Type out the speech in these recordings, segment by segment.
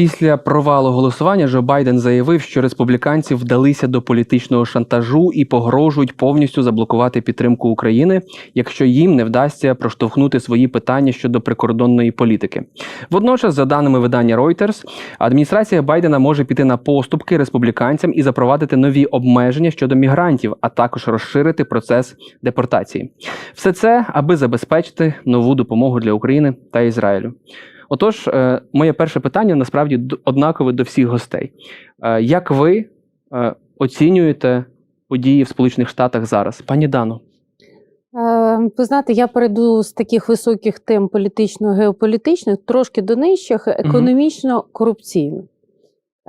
Після провалу голосування Джо Байден заявив, що республіканці вдалися до політичного шантажу і погрожують повністю заблокувати підтримку України, якщо їм не вдасться проштовхнути свої питання щодо прикордонної політики. Водночас, за даними видання Reuters, адміністрація Байдена може піти на поступки республіканцям і запровадити нові обмеження щодо мігрантів, а також розширити процес депортації. Все це аби забезпечити нову допомогу для України та Ізраїлю. Отож, е, моє перше питання насправді однакове до всіх гостей. Е, Як ви е, оцінюєте події в Сполучених Штатах зараз? Пані Дано, Ви знаєте, я перейду з таких високих тем політично-геополітичних трошки до нижчих, економічно-корупційних.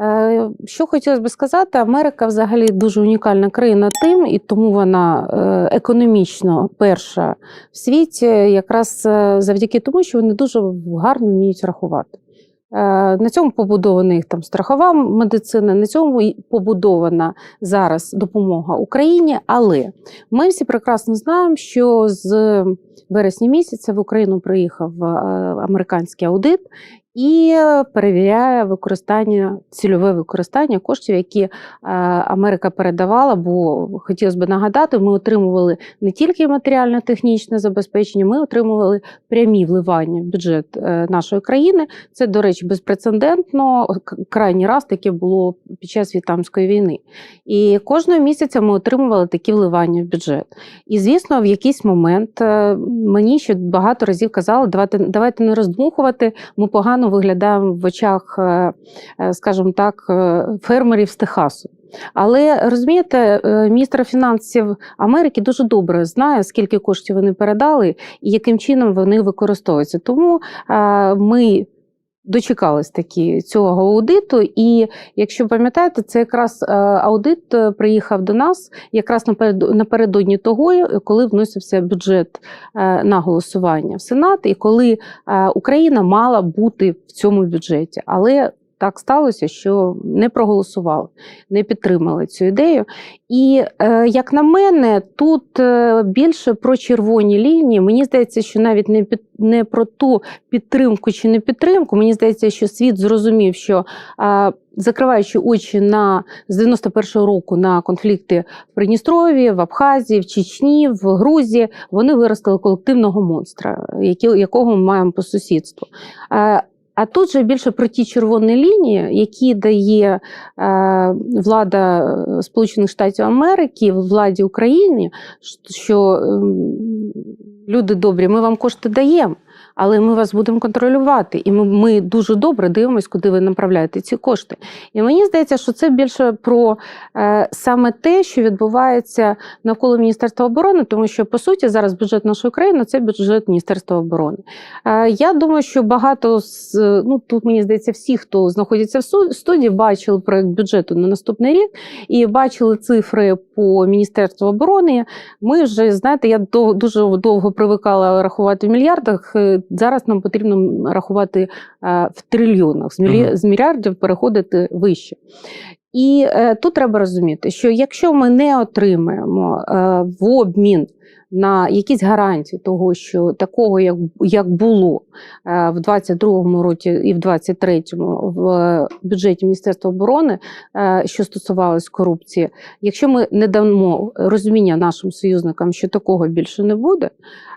Е, Що хотілося б сказати, Америка взагалі дуже унікальна країна тим, і тому вона е, економічно перша в світі, якраз е, завдяки тому, що вони дуже гарно вміють рахувати. На цьому побудована їх там страхова медицина, на цьому побудована зараз допомога Україні. Але ми всі прекрасно знаємо, що з вересня місяця в Україну приїхав американський аудит і перевіряє використання, цільове використання коштів, які е, Америка передавала. Бо хотілося б нагадати, ми отримували не тільки матеріально-технічне забезпечення, ми отримували прямі вливання в бюджет е, нашої країни. Це, до речі, безпрецедентно. Крайній раз таке було під час В'єтнамської війни. І кожного місяця ми отримували такі вливання в бюджет. І звісно, в якийсь момент е, мені ще багато разів казали, давайте, давайте не роздмухувати. Ми погано виглядаємо в очах, е, е, скажімо так, е, фермерів з Техасу. Але розумієте, міністр фінансів Америки дуже добре знає, скільки коштів вони передали і яким чином вони використовуються. Тому ми дочекались такі цього аудиту. І якщо пам'ятаєте, це якраз е, аудит е, приїхав до нас якраз наперед- напередодні того, коли вносився бюджет е, на голосування в Сенат, і коли Україна мала бути в цьому бюджеті. Але так сталося, що не проголосували, не підтримали цю ідею. І е, як на мене, тут е, більше про червоні лінії. Мені здається, що навіть не під не про ту підтримку чи не підтримку. Мені здається, що світ зрозумів, що е, закриваючи очі на з 91-го року на конфлікти в Придністров'ї, в Абхазії, в Чечні, в Грузії, вони виростили колективного монстра, якого ми маємо по сусідству. А тут же більше про ті червоні лінії, які дає е, влада е, Сполучених Штатів Америки владі України, що ем, люди добрі, ми вам кошти даємо, але ми вас будемо контролювати. І ми, ми дуже добре дивимося, куди ви направляєте ці кошти. І мені здається, що це більше про е, саме те, що відбувається навколо Міністерства оборони, тому що по суті зараз бюджет нашої країни це бюджет Міністерства оборони. Е, Я думаю, що багато з ну тут мені здається, всі, хто знаходяться в студії, бачили проект бюджету на наступний рік і бачили цифри по Міністерству оборони. Ми вже знаєте, я дов- дуже довго привикала рахувати в мільярдах. Зараз нам потрібно рахувати е, в трильйонах з. Мільярдів переходити вище. І е, тут треба розуміти, що якщо ми не отримаємо е, в обмін на якісь гарантії того, що такого, як, як було е, в 22-му році і в 23-му в бюджеті Міністерства оборони, е, що стосувалось корупції, якщо ми не дамо розуміння нашим союзникам, що такого більше не буде,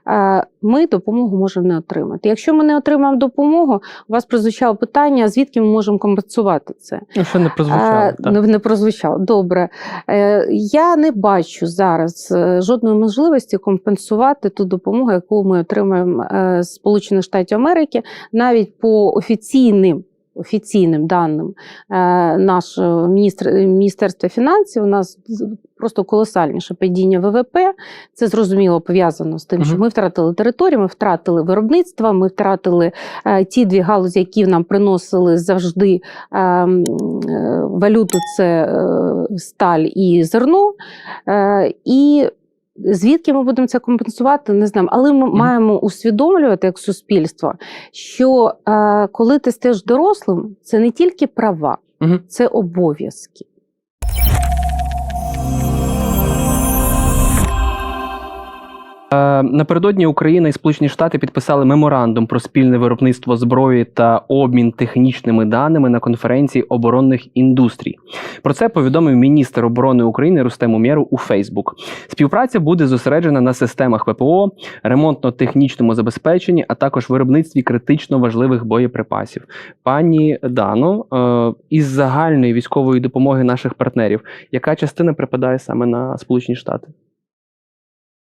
е, ми допомогу можемо не отримати. Якщо ми не отримаємо допомогу, у вас прозвучало питання, звідки ми можемо компенсувати це? ну ще не прозвучало. Так. Не, не прозвучало. Добре. Я не бачу зараз жодної можливості компенсувати ту допомогу, яку ми отримаємо е, з Сполучених Штатів Америки, навіть по офіційним. Офіційним даним е, нашого міністр, Міністерства фінансів у нас просто колосальніше падіння ВВП. Це зрозуміло пов'язано з тим, що ми втратили територію, ми втратили виробництво, ми втратили е, ті дві галузі, які нам приносили завжди валюту це сталь і зерно. І звідки ми будемо це компенсувати, не знаємо. Але ми маємо усвідомлювати як суспільство, що е, коли ти стаєш дорослим, це не тільки права, Мгм. це обов'язки. Напередодні Україна і Сполучені Штати підписали меморандум про спільне виробництво зброї та обмін технічними даними на конференції оборонних індустрій. Про це повідомив міністр оборони України Рустем Умєров у Фейсбук. Співпраця буде зосереджена на системах ППО, ремонтно-технічному забезпеченні, а також виробництві критично важливих боєприпасів. Пані Дано, е, із загальної військової допомоги наших партнерів, яка частина припадає саме на Сполучені Штати?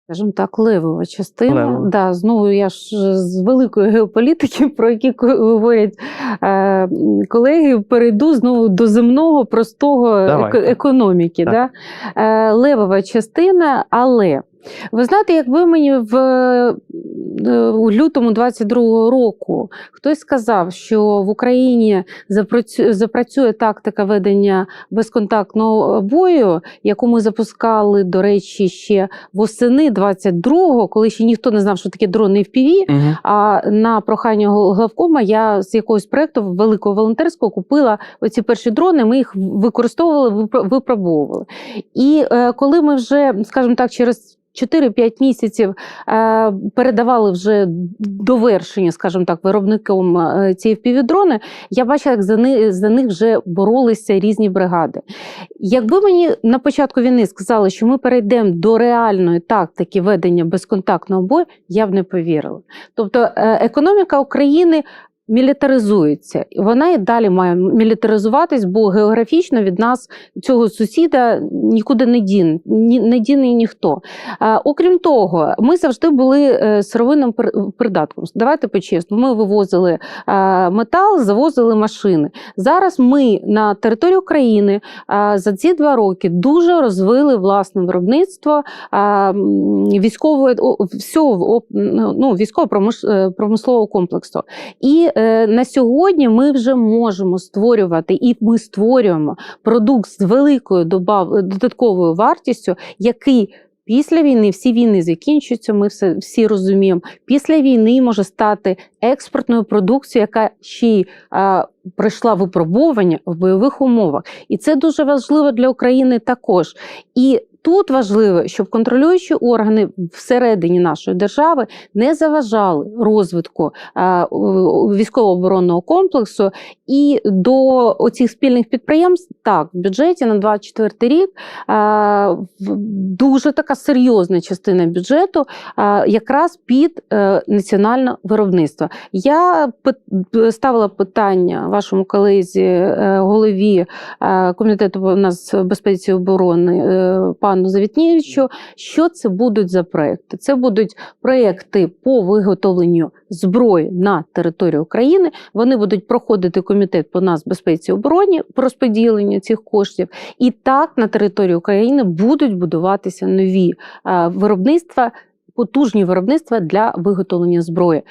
Скажімо так, левова частина. Левова. Да, знову я ж з великої геополітики, про які говорять е, колеги, перейду знову до земного, простого Давайте. еко- економіки. Так. Да? Е, левова частина, але. Ви знаєте, якби мені в е, у лютому 22-го року хтось сказав, що в Україні запрацю- запрацює тактика ведення безконтактного бою, яку ми запускали, до речі, ще восени 22-го, коли ще ніхто не знав, що таке дрони FPV, Угу. а на прохання главкома я з якогось проекту великого волонтерського купила оці перші дрони. Ми їх використовували, випро- випробовували. І е, коли ми вже, скажімо так, через 4-5 місяців е, передавали вже довершення, скажімо так, виробникам е, ці FPV-дрони, я бачила, як за них, за них вже боролися різні бригади. Якби мені на початку війни сказали, що ми перейдемо до реальної тактики ведення безконтактного бою, я б не повірила. Тобто е, економіка України. Мілітаризується, і вона і далі має мілітаризуватись, бо географічно від нас цього сусіда нікуди не дін, ні, не діне ніхто. А, окрім того, ми завжди були е, сировинним придатком. Давайте по-чесному, ми вивозили е, метал, завозили машини. Зараз ми на території України е, за ці два роки дуже розвили власне виробництво е, військової всього о, ну, військово-промислового комплексу. І е, на сьогодні ми вже можемо створювати, і ми створюємо продукт з великою додатковою вартістю, який після війни, всі війни закінчуються, ми все, всі розуміємо. Після війни може стати експортною продукцією, яка ще й а, пройшла випробування в бойових умовах. І це дуже важливо для України також. І Тут важливо, щоб контролюючі органи всередині нашої держави не заважали розвитку е, військово-оборонного комплексу і до оцих спільних підприємств, так, в бюджеті на 24 рік е, дуже така серйозна частина бюджету е, якраз під національне виробництво. Я ставила питання вашому колезі, голові комітету у нас безпеці і оборони е, пану Завітнєвичу, що це будуть за проекти. Це будуть проекти по виготовленню зброї на території України. Вони будуть проходити комітет по нас безпеці і обороні по розподіленню цих коштів. І так на території України будуть будуватися нові е, виробництва, потужні виробництва для виготовлення зброї.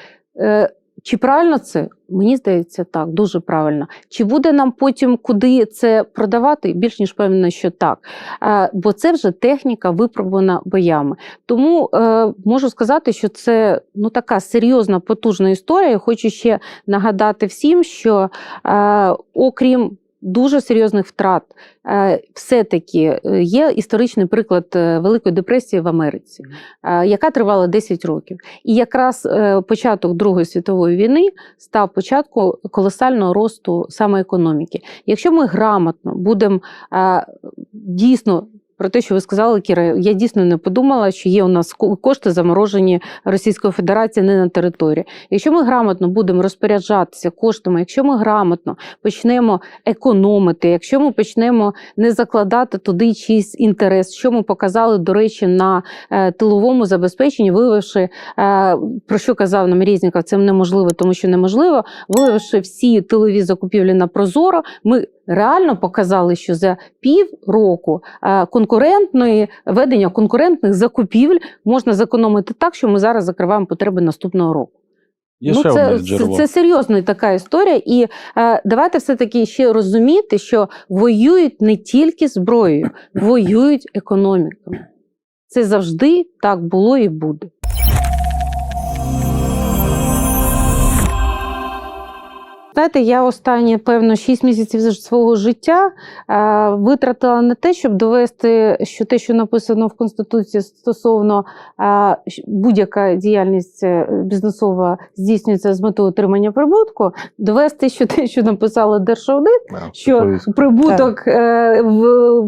Чи правильно це? Мені здається, так, дуже правильно. Чи буде нам потім куди це продавати? Більш ніж певно, що так. Е, Бо це вже техніка випробувана боями. Тому е, можу сказати, що це ну така серйозна, потужна історія. Хочу ще нагадати всім, що е, окрім дуже серйозних втрат, е, все-таки е, є історичний приклад е, Великої депресії в Америці, яка тривала 10 років. І якраз початок Другої світової війни став початком колосального росту саме економіки. Якщо ми грамотно будемо дійсно. Про те, що ви сказали, Кіра, я дійсно не подумала, що є у нас кошти заморожені Російської Федерації не на території. Якщо ми грамотно будемо розпоряджатися коштами, якщо ми грамотно почнемо економити, якщо ми почнемо не закладати туди чийсь інтерес, що ми показали, до речі, на е, тиловому забезпеченні, виявивши, е, про що казав нам Різніков, це неможливо, тому що неможливо, виявивши всі тилові закупівлі на Прозоро, ми реально показали, що за пів року е, конкурентної ведення конкурентних закупівель можна зекономити так, що ми зараз закриваємо потреби наступного року. Є ну, це, це, це серйозна така історія. І е, давайте все-таки ще розуміти, що воюють не тільки зброєю, воюють економіками. Це завжди так було і буде. Знаєте, я останні, певно, 6 місяців з свого життя е, витратила на те, щоб довести, що те, що написано в Конституції стосовно е, будь-яка діяльність е, бізнесова здійснюється з метою отримання прибутку, довести, що те, що написала Держаудит, що прибуток е, в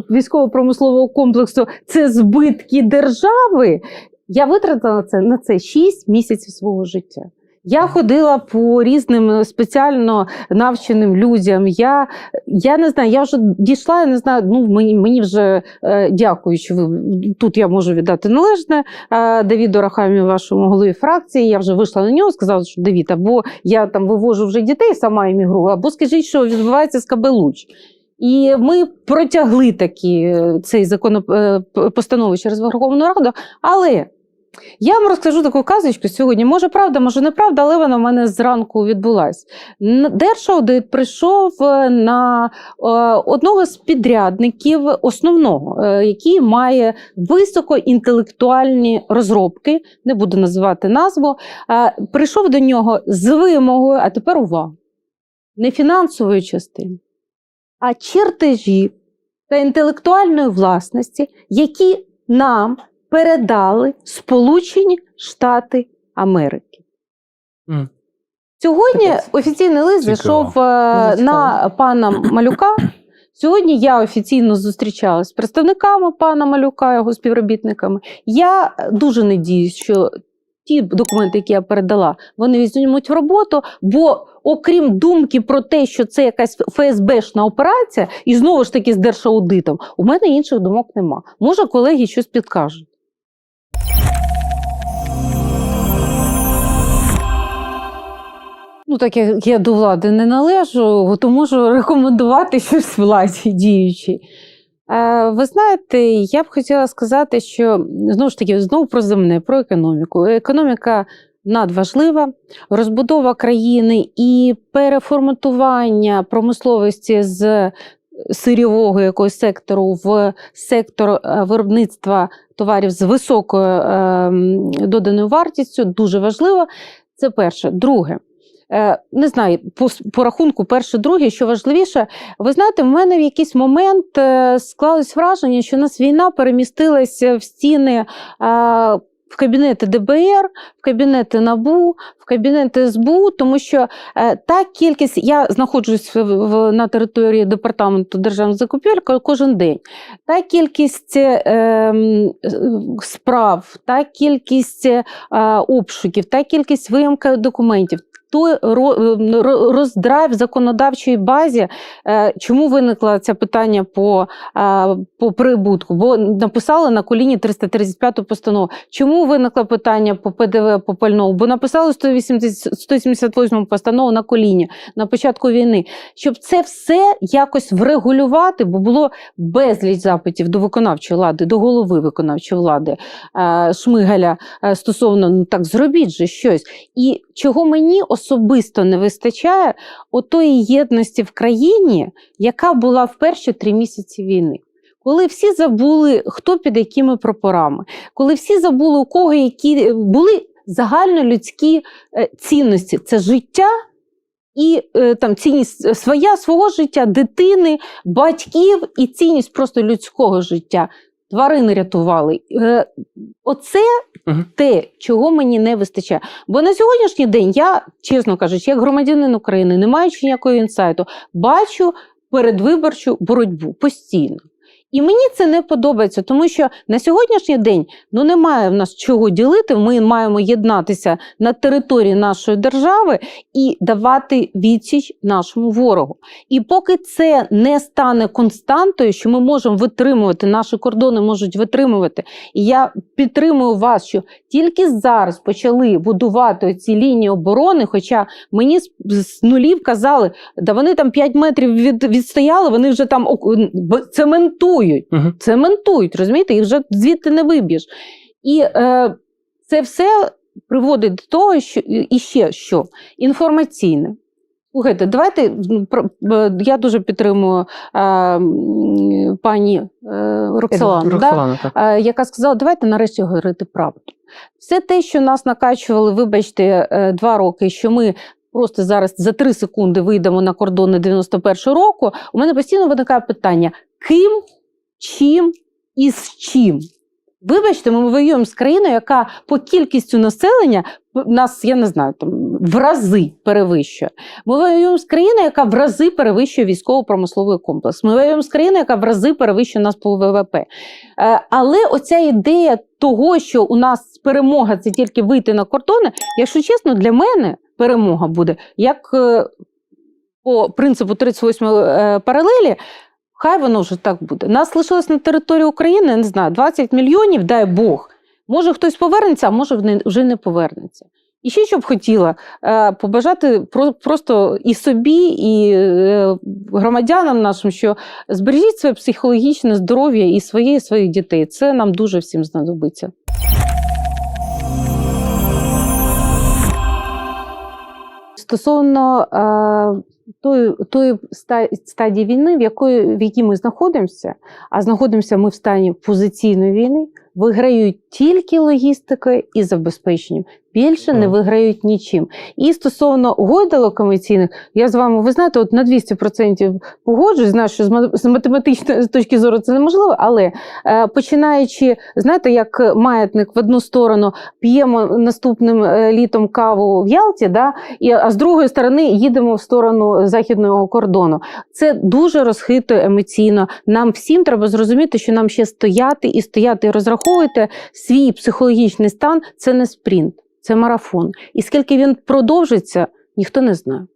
військово-промислового комплексу це збитки держави. Я витратила це на це 6 місяців свого життя. Я ходила по різним е, спеціально навченим людям. Я, я не знаю, я вже дійшла, я не знаю, ну мені, мені вже е, дякую, що ви тут я можу віддати належне е, Давіду Рахамі, вашому голові фракції. Я вже вийшла на нього, сказала, що Давід, або я там вивожу вже дітей, сама емігрую, або скажіть, що відбувається з Кабелуч. І ми протягли такі е, цей закон е, через Верховну Раду. Але я вам розкажу таку казочку сьогодні. Може, правда, може неправда, але вона в мене зранку відбулась. Держаудит прийшов е, на е, одного з підрядників основного, е, який має високоінтелектуальні розробки, не буду називати назву. Прийшов до нього з вимогою, а тепер увага, не фінансової частини, а чертежів та інтелектуальної власності, які нам передали Сполучені Штати Америки. Мгм. Сьогодні Капець. офіційний лист зайшов е, на пана Малюка. Сьогодні я офіційно зустрічалась з представниками пана Малюка, його співробітниками. Я дуже надіюсь, що ті документи, які я передала, вони візьмуть в роботу, бо окрім думки про те, що це якась ФСБшна операція, і знову ж таки з держаудитом, у мене інших думок нема. Може, колеги щось підкажуть. Ну, так як я до влади не належу, то можу рекомендувати щось владі діючій. Е, Ви знаєте, я б хотіла сказати, що знову ж таки, знову про земне, про економіку. Економіка надважлива, розбудова країни і переформатування промисловості з сирьового якогось сектору в сектор е, виробництва товарів з високою е, доданою вартістю дуже важливо. Це перше. Друге. Е, Не знаю, по, по рахунку перше, друге, що важливіше, ви знаєте, в мене в якийсь момент е, склалось враження, що у нас війна перемістилася в стіни е, в кабінети ДБР, в кабінети НАБУ, в кабінети СБУ, тому що та кількість, я знаходжусь в, на території департаменту державних закупівель кожен день. Та кількість е, справ, та кількість е, обшуків, та кількість виїмка документів. Той ем, в законодавчій базі, е, чому виникло це питання по, е, по прибутку? Бо написали на коліні 335 постанову. Чому виникло питання по ПДВ по пальному? Бо написали 180, 178 постанову на коліні на початку війни. Щоб це все якось врегулювати, бо було безліч запитів до виконавчої влади, до голови виконавчої влади е, Шмигаля стосовно ну так зробіть же щось. І чого мені особисто не вистачає, отої єдності в країні, яка була в перші три місяці війни. Коли всі забули, хто під якими прапорами, коли всі забули, у кого які е, були загальнолюдські е, цінності це життя і е, там цінність своя свого життя, дитини, батьків і цінність просто людського життя. Тварини рятували. Е, Оце угу. те, чого мені не вистачає. Бо на сьогоднішній день я, чесно кажучи, як громадянин України, не маючи ніякого інсайту, бачу передвиборчу боротьбу постійно. І мені це не подобається, тому що на сьогоднішній день ну немає в нас чого ділити. Ми маємо єднатися на території нашої держави і давати відсіч нашому ворогу. І поки це не стане константою, що ми можемо витримувати, наші кордони можуть витримувати. І я підтримую вас, що тільки зараз почали будувати ці лінії оборони. Хоча мені з, нулів казали, да вони там 5 метрів від, відстояли, вони вже там б- цементують. Мгм. Цементують, розумієте, і вже звідти не виб'єш. І е, це все приводить до того, що і ще що інформаційне. Слухайте, давайте я дуже підтримую е, м, пані е, Роксолану. Роксолана, так. е, яка сказала, давайте нарешті говорити правду. Все те, що нас накачували, вибачте, е, два роки, що ми просто зараз за три секунди вийдемо на кордони 91-го року, у мене постійно виникає питання: ким, чим і з чим? Вибачте, ми воюємо з країною, яка по кількістю населення нас, я не знаю, там в рази перевищує. Ми воюємо з країною, яка в рази перевищує військово-промисловий комплекс. Ми воюємо з країною, яка в рази перевищує нас по ВВП. Е, Але оця ідея того, що у нас перемога це тільки вийти на кордони, якщо чесно, для мене перемога буде як е, по принципу 38 е, паралелі. Хай воно вже так буде. Нас лишилось на території України, не знаю, 20 мільйонів, дай Бог. Може хтось повернеться, а може вже не повернеться. І ще що б хотіла е, побажати просто і собі, і е, громадянам нашим, що збережіть своє психологічне здоров'я і своє, і своїх дітей. Це нам дуже всім знадобиться. Стосовно е, тої, тої стадії війни, в, якої, в якій ми знаходимося, а знаходимося ми в стані позиційної війни, виграють тільки логістика і забезпеченням. Більше не виграють нічим. І стосовно гойдалок комерційних, я з вами, ви знаєте, от на 200% погоджуюсь, знаю, що з ма- з математичної точки зору це неможливо, але е, починаючи, знаєте, як маятник в одну сторону п'ємо наступним е, літом каву в Ялті, да, і, а з другої сторони їдемо в сторону західного кордону. Це дуже розхитує емоційно. Нам всім треба зрозуміти, що нам ще стояти і стояти і розраховувати свій психологічний стан. Це не спринт, це марафон. І скільки він продовжиться, ніхто не знає.